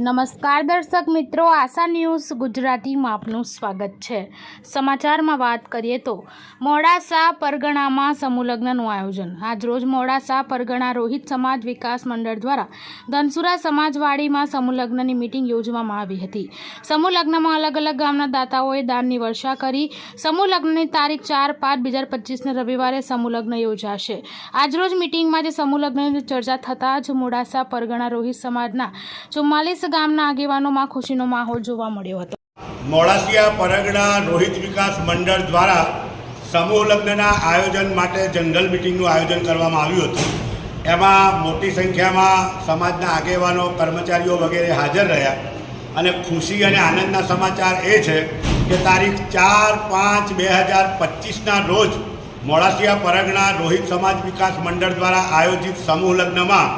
નમસ્કાર દર્શક મિત્રો, આશા ન્યૂઝ ગુજરાતીમાં આપનું સ્વાગત છે. સમાચારમાં વાત કરીએ તો મોડાસા પરગણામાં સમૂહલગ્નનું આયોજન. આજરોજ મોડાસા પરગણા રોહિત સમાજ વિકાસ મંડળ દ્વારા ધનસુરા સમાજવાડીમાં સમૂહલગ્નની મિટિંગ યોજવામાં આવી હતી. સમૂહલગ્નમાં અલગ અલગ ગામના દાતાઓએ દાનની વર્ષા કરી. સમૂહલગ્નની તારીખ ચાર પાંચ બે હજાર પચીસને રવિવારે સમૂહલગ્ન યોજાશે. આજરોજ મિટિંગમાં જે સમૂહલગ્નની ચર્ચા થતાં જ મોડાસા પરગણા રોહિત સમાજના ચુમ્માલીસ ગામના આગેવાનોમાં ખુશીનો માહોલ જોવા મળ્યો હતો. મોડાસિયા પરગડા રોહિત વિકાસ મંડળ દ્વારા સમૂહ લગ્નના આયોજન માટે જનરલ મિટિંગનું આયોજન કરવામાં આવ્યું હતું. એમાં મોટી સંખ્યામાં સમાજના આગેવાનો, કર્મચારીઓ વગેરે હાજર રહ્યા અને ખુશી અને આનંદના સમાચાર એ છે કે તારીખ ચાર પાંચ બે હજાર પચીસના રોજ મોડાસિયા પરગણા રોહિત સમાજ વિકાસ મંડળ દ્વારા આયોજિત સમૂહ લગ્નમાં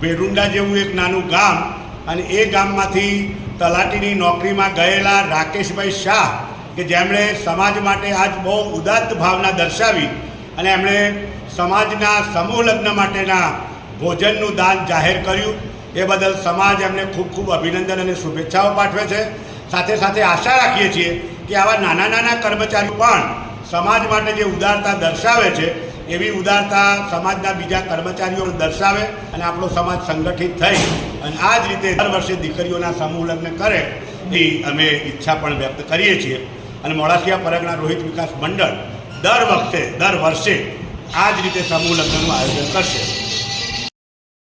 ભેરુંડા જેવું એક નાનું ગામ અને એ ગામમાંથી તલાટીની નોકરીમાં ગયેલા રાકેશભાઈ શાહ, કે જેમણે સમાજ માટે આજ બહુ ઉદાત્ત ભાવના દર્શાવી અને એમણે સમાજના સમૂહ લગ્ન માટેના ભોજનનું દાન જાહેર કર્યું. એ બદલ સમાજ એમને ખૂબ ખૂબ અભિનંદન અને શુભેચ્છાઓ પાઠવે છે. સાથે સાથે આશા રાખીએ છીએ કે આવા નાના નાના કર્મચારીઓ પણ સમાજ માટે જે ઉદારતા દર્શાવે છે એવી ઉદારતા સમાજના બીજા કર્મચારીઓ દર્શાવે અને આપણો સમાજ સંગઠિત થઈ. અને આ જ રીતે દર વર્ષે દીકરીઓના સમૂહ લગ્ન કરે એ અમે ઈચ્છા પણ વ્યક્ત કરીએ છીએ. અને મોડાસિયા પરગના રોહિત વિકાસ મંડળ દર વખતે, દર વર્ષે આ જ રીતે સમૂહ લગ્નનું આયોજન કરશે.